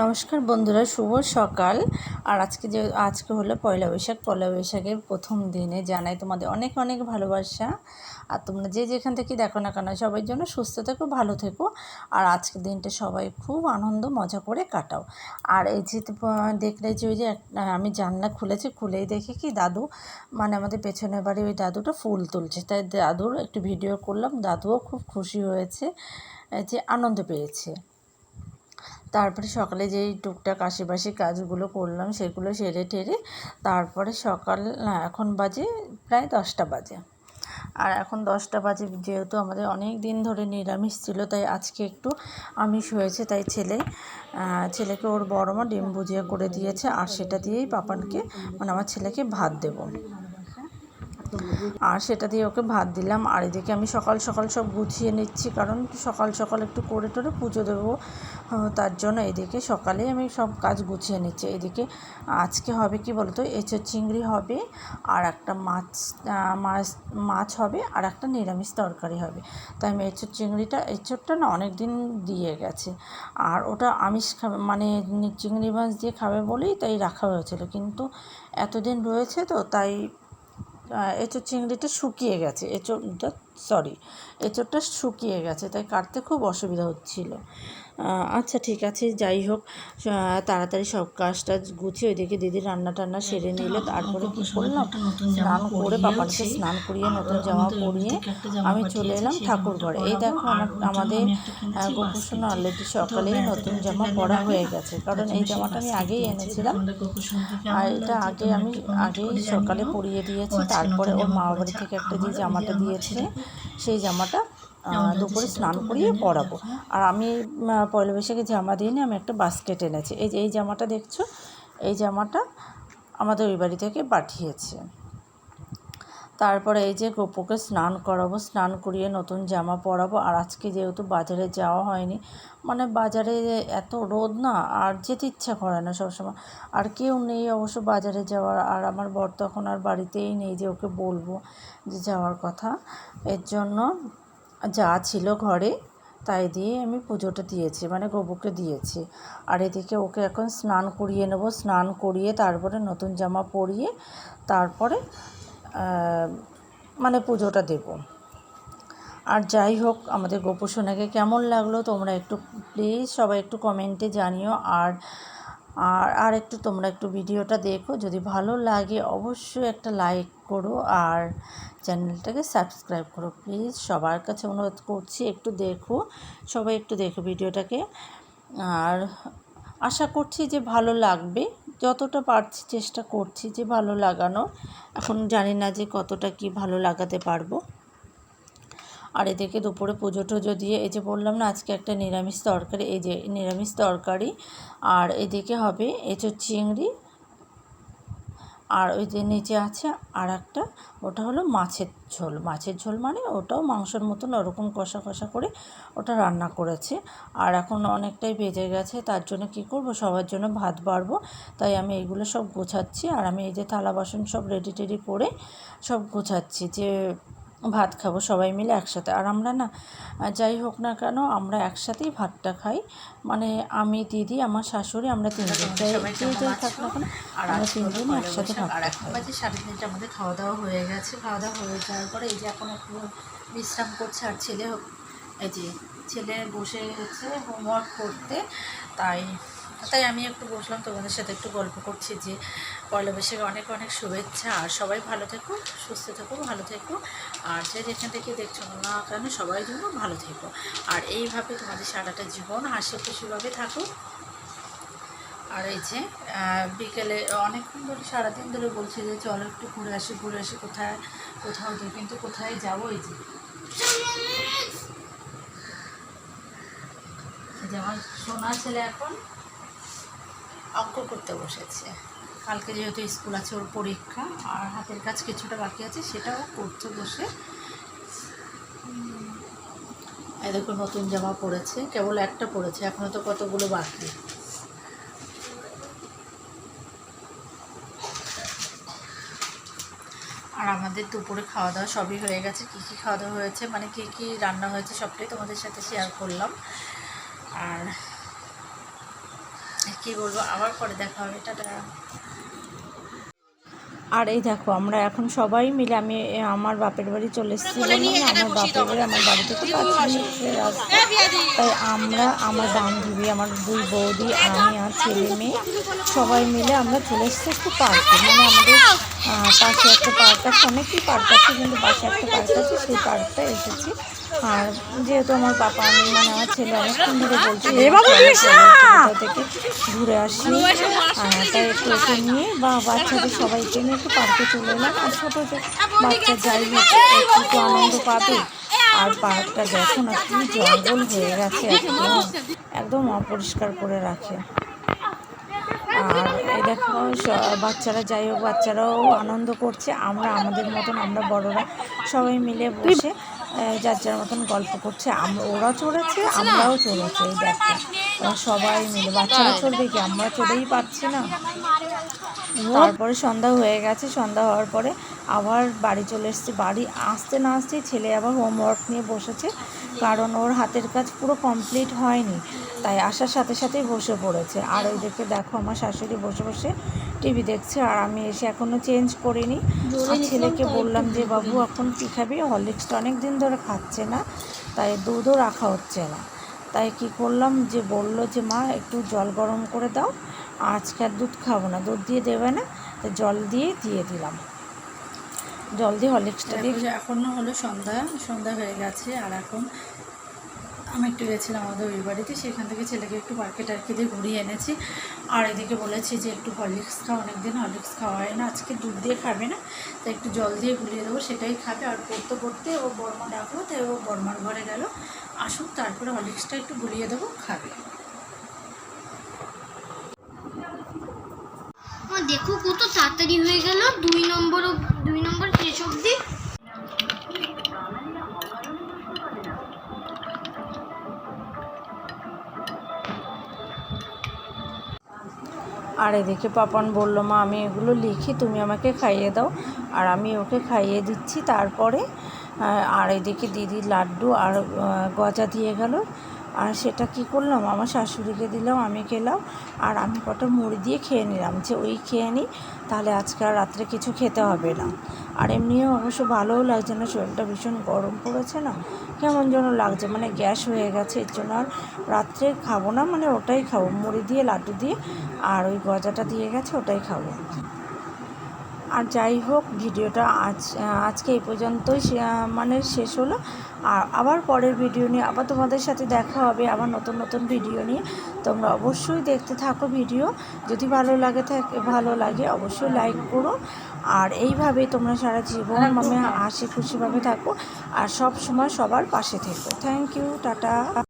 নমস্কার বন্ধুরা, শুভ সকাল। আর আজকে যে, আজকে হলো পয়লা বৈশাখ। পয়লা বৈশাখের প্রথম দিনে জানাই তোমাদের অনেক অনেক ভালোবাসা। আর তোমরা যে যেখান থেকে দেখো না কেন সবার জন্য সুস্থ থেকো, ভালো থেকো। আর আজকের দিনটা সবাই খুব আনন্দ, মজা করে কাটাও। আর এই যে দেখলে যে ওই যে আমি জানলা খুলেছি, খুলেই দেখি কি দাদু মানে আমাদের পেছনের বাড়ি ওই দাদুটা ফুল তুলছে। তাই দাদুর একটু ভিডিও করলাম, দাদুও খুব খুশি হয়েছে, যে আনন্দ পেয়েছে। তারপরে সকালে যেই টুকটাক আশেপাশে কাজগুলো করলাম সেগুলো সেরে টেরে তারপরে সকাল এখন বাজে প্রায় দশটা বাজে। আর এখন দশটা বাজে যেহেতু আমাদের অনেক দিন ধরে নিরামিষ ছিল, তাই আজকে একটু আমিষ হয়েছে, তাই ছেলে ছেলেকে ওর বড় মা ডিম ভুজিয়া করে দিয়েছে, আর সেটা দিয়েই পাপানকে মানে আমার ছেলেকে ভাত দেবো। আর সেটা দিয়ে ওকে ভাত দিলাম। আর এদিকে আমি সকাল সকাল সব গুছিয়ে নিচ্ছি, কারণ সকাল সকাল একটু করে টোরে পুজো দেবো তার জন্য এদিকে সকালে আমি সব কাজ গুছিয়ে নিচ্ছি। এদিকে আজকে হবে কি বলতো এঁচোর চিংড়ি হবে, আর একটা মাছ মাছ মাছ হবে, আর একটা নিরামিষ তরকারি হবে। তাই আমি এঁচোর চিংড়িটা এঁচোরটা না অনেক দিন দিয়ে গেছে। আর ওটা আমিষ খাবে মানে চিংড়ি মাছ দিয়ে খাবে বলেই তাই রাখা হয়েছিল। কিন্তু এতদিন রয়েছে তো, তাই এঁচোড় চিংড়িটা শুকিয়ে গেছে। এঁচোড়টা সরি এঁচোড়টা শুকিয়ে গেছে তাই কাটতে খুব অসুবিধা হচ্ছিল। আচ্ছা ঠিক আছে যাই হোক তাড়াতাড়ি সব কাজটা গুছিয়ে ওইদিকে দিদি রান্না টান্না সেরে নিলে। তারপরে কী করলাম? স্নান করে পাপাকে স্নান করিয়ে নতুন জামা পরিয়ে আমি চলে এলাম ঠাকুর ঘরে। এই দেখো আমার আমাদের গোপুষণ অলরেডি সকালেই নতুন জামা পরা হয়ে গেছে। কারণ এই জামাটা আমি আগেই এনেছিলাম। আর এটা আগে আমি আগেই সকালে পরিয়ে দিয়েছি। তারপরে ওর মা বাড়ি থেকে একটা যে জামাটা দিয়েছে সেই জামাটা দুপুরে স্নান করিয়ে পরাবো আর আমি পয়লা বৈশাখে জামা দিইনি আমি একটা বাস্কেট এনেছি। এই যে এই জামাটা দেখছ? এই জামাটা আমাদের ওই বাড়ি থেকে পাঠিয়েছে। তারপরে এই যে গোপুকে স্নান করাবো স্নান করিয়ে নতুন জামা পরাবো। আর আজকে যেহেতু বাজারে যাওয়া হয়নি মানে বাজারে এত রোদ না আর যেতে ইচ্ছা করে না সবসময়। আর কেউ নেই অবশ্য বাজারে যাওয়ার আর আমার বর তখন আর বাড়িতেই নেই যে ওকে বলব যে যাওয়ার কথা। এর জন্য যা ছিল ঘরে, তাই দিয়ে আমি পুজোটা দিয়েছি মানে গোবুকে দিয়েছি। আর এদিকে ওকে এখন স্নান করিয়ে নেব। স্নান করিয়ে তারপরে নতুন জামা পরিয়ে তারপরে মানে পুজোটা দেব। আর যাই হোক, আমাদের গোপু সোনাকে কেমন লাগল তোমরা একটু প্লিজ সবাই একটু কমেন্টে জানিও। আর আর আর একটু তোমরা একটু ভিডিওটা দেখো, যদি ভালো লাগে অবশ্যই একটা লাইক করো আর চ্যানেলটাকে সাবস্ক্রাইব করো। প্লিজ সবার কাছে অনুরোধ করছি একটু দেখো, সবাই একটু দেখো ভিডিওটাকে। আর আশা করছি যে ভালো লাগবে, যতটা পারছি চেষ্টা করছি যে ভালো লাগানো। এখন জানি না যে কতটা কি ভালো লাগাতে পারব। আর এদিকে দুপুরে পুজো টুজো দিয়ে এই যে বললাম না, আজকে একটা নিরামিষ তরকারি, এই যে নিরামিষ তরকারি। আর এদিকে হবে এঁচোর চিংড়ি, আর ওই যে নিচে আছে আর একটা ওটা হলো মাছের ঝোল। মাছের ঝোল মানে ওটাও মাংসের মতন ওরকম কষা কষা করে ওটা রান্না করেছে। আর এখন অনেকটাই বেজে গেছে, তার জন্য কি করব, সবার জন্য ভাত বাড়বো। তাই আমি এইগুলো সব গোছাচ্ছি, আর আমি এই যে থালা বাসন সব রেডি টেডি করে সব গোছাচ্ছি যে ভাত খাব সবাই মিলে একসাথে। আর আমরা না যাই হোক না কেন আমরা একসাথেই ভাতটা খাই। মানে আমি দিদি আমার শাশুড়ি আমরা তিনজন। যাই যে যাই থাক না কেন আমরা তিনজনই একসাথে আর ভাতটা এখন বাজে সাড়ে তিনটে আমাদের খাওয়া দাওয়া হয়ে গেছে। খাওয়া দাওয়া হয়ে যাওয়ার পরে এই যে এখন একটু বিশ্রাম করছে আর ছেলে এই যে ছেলে বসে গেছে হোমওয়ার্ক করতে, তাই তাই আমি একটু বসলাম তোমাদের সাথে একটু গল্প করছি যে পয়লা বৈশাখে অনেক অনেক শুভেচ্ছা, আর সবাই ভালো থেকো, সুস্থ থেকো, ভালো থেকো, আর যে যেখান থেকে দেখছ না কেন সবাই জন্য ভালো থেকো। আর এইভাবে তোমাদের সারাটা জীবন হাসি খুশিভাবে থাকো। আর এই যে বিকেলে অনেকক্ষণ ধরে, সারাদিন ধরে বলছি যে চলো একটু ঘুরে আসি ঘুরে আসি কোথায়, কোথাও কিন্তু কোথায় যাব এই যে? যে আমার সোনা ছেলে এখন অঙ্ক করতে বসেছে। কালকে যেহেতু স্কুল আছে ওর পরীক্ষা, আর হাতের কাজ কিছুটা বাকি আছে, সেটাও করতে বসে। দেখো নতুন জামা পড়েছে কেবল একটা পড়েছে এখনও তো কতগুলো বাকি? আর আমাদের দুপুরে খাওয়া দাওয়া সবই হয়ে গেছে, কী কী খাওয়া দাওয়া হয়েছে মানে কী কী রান্না হয়েছে সবটাই তোমাদের সাথে শেয়ার করলাম। আর কী বলব আবার পরে দেখা হবে টাটা। আর এই দেখো আমরা এখন সবাই মিলে আমি আমার বাপের বাড়ি চলে এসেছি বললাম আমার বাপের বাড়ি আমার বাড়ি থেকে পাঁচ মিনিটের রাস্তা। তাই আমরা আমার বান্ধবী আমার দুই বৌদি আমি আর ছেলে মেয়ে সবাই মিলে আমরা চলে এসেছি একটু পার্কে মানে আমাদের পাশে একটা পার্ক আছে। অনেকই পার্ক আছে কিন্তু পাশে একটা পার্ক আছে। সেই পার্কটা এসেছি। আর যেহেতু আমার পাপা আমি মানে আমার ছেলে অনেকক্ষণ ধরে বলছে থেকে ঘুরে আসি। আহ, তাই একটু ওকে নিয়ে বা বাচ্চাদের সবাইকে নিয়ে একটু পার্কে চলে এলাম। আর ছোটো যে বাচ্চা যাই হোক একটু আনন্দ পাবে। আর পার্কটা দেখো না কি জঙ্গল হয়ে গেছে একদম একদম অপরিষ্কার করে রাখে। এই দেখো বাচ্চারা যাই হোক, বাচ্চারাও আনন্দ করছে। আমরা, আমাদের মতন আমরা বড়রা সবাই মিলে বসে যার যার মতন গল্প করছে। ওরা চড়েছে, আমরাও চড়েছি, এই দেখো। সবাই মিলে। বাচ্চারা চলবে কি? আমরা চড়েই পারছি না। তারপরে সন্ধ্যা হয়ে গেছে সন্ধ্যা হওয়ার পরে আবার বাড়ি চলে এসেছি। বাড়ি আসতে না আসতেই ছেলে আবার হোমওয়ার্ক নিয়ে বসেছে কারণ ওর হাতের কাজ পুরো কমপ্লিট হয়নি তাই আসার সাথে সাথেই বসে পড়েছে। আর ওইদিকে দেখো আমার শাশুড়ি বসে বসে টিভি দেখছে আর আমি এসে এখনও চেঞ্জ করিনি। আর ছেলেকে বললাম যে বাবু এখন কী খাবি? হরলিক্সটা অনেক দিন ধরে খাচ্ছে না তাই দুধও রাখা হচ্ছে না। তাই কি করলাম যে বলল যে মা একটু জল গরম করে দাও আজকে আর দুধ খাব না। দুধ দিয়ে দেবে না তাই জল দিয়ে দিয়ে দিলাম। জল দিয়ে হরলিক্সটা দিয়ে এখনও হলো সন্ধ্যা সন্ধ্যা হয়ে গেছে আর এখন আমি একটু গেছিলাম আমাদের ওই বাড়িতে সেখান থেকে ছেলেকে একটু পার্কে টার্কে দিয়ে ঘুরিয়ে এনেছি। আর এদিকে বলেছি যে একটু হরলিক্স খাওয়া অনেকদিন হরলিক্স খাওয়া হয় না আজকে দুধ দিয়ে খাবে না তাই একটু জল দিয়ে গুলিয়ে দেবো সেটাই খাবে। আর পড়তে পড়তে ও বর্মা ডাকলো তাই ও বর্মার ঘরে গেল আসুক তারপরে হরলিক্সটা একটু গুলিয়ে দেবো খাবে। দেখো কত তাড়াতাড়ি হয়ে গেল। দুই নম্বর দুই নম্বর শেষ অবধি। আর এদিকে পাপন বলল, মা, আমি এগুলো লিখি, তুমি আমাকে খাইয়ে দাও। আর আমি ওকে খাইয়ে দিচ্ছি। তারপরে আর এদিকে দিদি লাড্ডু আর গজা দিয়ে গেল। আর সেটা কি করলাম? আমার শাশুড়িকে দিলাম, আমি খেলাম, আর আমি কটা মুড়ি দিয়ে খেয়ে নিলাম। যে ওই খেয়ে নিই তাহলে আজকে আর রাত্রে কিছু খেতে হবে না। আর এমনিও অবশ্য ভালোও লাগছে না, শরীরটা ভীষণ গরম পড়েছে না? কেমন যেন লাগছে মানে গ্যাস হয়ে গেছে, এর জন্য আর রাত্রে খাব না মানে ওটাই খাব। মুড়ি দিয়ে, লাড্ডু দিয়ে, আর ওই গজাটা দিয়ে গেছে, ওটাই খাব। আর যাই হোক ভিডিওটা আজ আজকে এই পর্যন্তই মানে শেষ হলো। আর আবার পরের ভিডিও নিয়ে আবার তোমাদের সাথে দেখা হবে আবার নতুন নতুন ভিডিও নিয়ে। তোমরা অবশ্যই দেখতে থাকো ভিডিও। যদি ভালো লাগে থাকে ভালো লাগে অবশ্যই লাইক করো। আর এইভাবেই তোমরা সারা জীবন মানে হাসি খুশিভাবে থাকো। আর সব সময় সবার পাশে থেকো। Thank you tata.